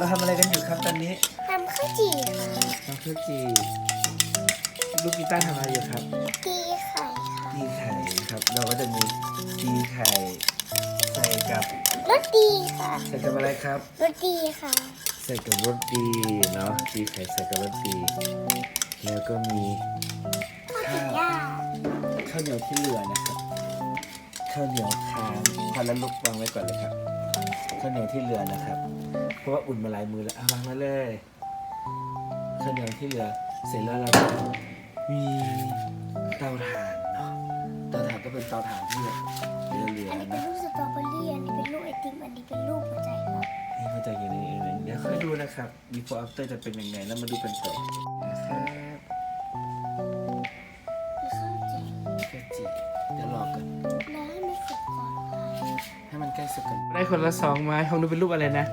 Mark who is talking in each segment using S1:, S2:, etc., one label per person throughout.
S1: เราทำอะไรกันอยู่ครับตอนนี้
S2: ทำข้าวจี่ค่ะ
S1: ทำข้าวจีลูกกีตาร์ทำอะไรอยู่ครับ
S2: ตีไข่ค่ะ
S1: ตีไข่ครับ เราก็จะมีตีไข่ใส่กับ
S2: รสดีค่ะ
S1: ใส่กับอะไรครับ
S2: รสดีค่ะ
S1: ใส่กับรสดีเนาะตีไข่ใส่กับรสดีแล้วก็มีข้าว
S2: ย่า
S1: ข้าวเหนียวที่เหลือนะครับข้าวเหนียวค้างพอแล้วลุกวางไว้ก่อนเลยครับข้าวเหนียวที่เหลือนะครับ เพราะว่าอุ่นมาหลายมือแล้วเอาวางมาเลยข้าวเหนียวที่เหลือเสร็จแล้วเราก็มีเตาถ่านเนาะเตาถ่านก็เป็นเตาถ่านที่แบบเหลือ
S2: อันนี้
S1: ๆ
S2: เป็น
S1: นะ
S2: ลูกสตรอเบอรี่ อันนี้เป็นลูกไอติม อันนี้เป็นลูกหัวใจครับ
S1: นี่มาจากอย่างนี้เองเดี๋ยวค่อยดูนะครับ before after จะเป็นยังไงแล้วมาดูกันต่อนะครับ
S2: มีข้าวจี่
S1: แค่จีเดี๋ยวรอกัน
S2: แล้วให้มันสุกก่อนค่ะ
S1: ให้มันใกล้สุกกันได้คนละสองไม้ของดูเป็นรูปอะไรนะ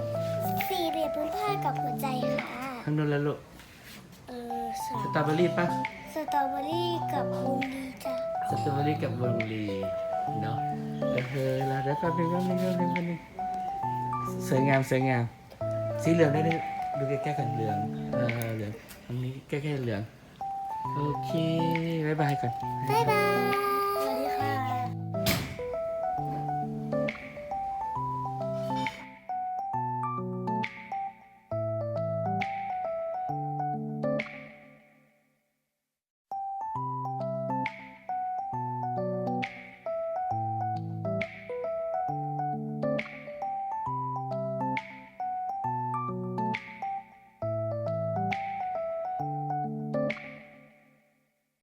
S2: กับหัวใจค่ะ
S1: ข้างนู้นแล้วลูก
S2: เออสา
S1: ส
S2: ม
S1: ตรอเบอรี่ปะ
S2: สตรอเบอรี่กับวงลีจ้ะ
S1: สตรอเบอรี่กับวงลีเนาะเออแล้วเดี๋ยวแป๊บนึงแป๊บนึงแป๊บนึงแป๊บนึงสวยงามสวยงามสีเหลืองได้ด้วยดูใกล้ๆกันเหลืองเออเหลืองตรงนี้ใกล้ๆเหลืองโอเคบายบายก่อน
S2: บ๊ายบายสวัสดีค่ะ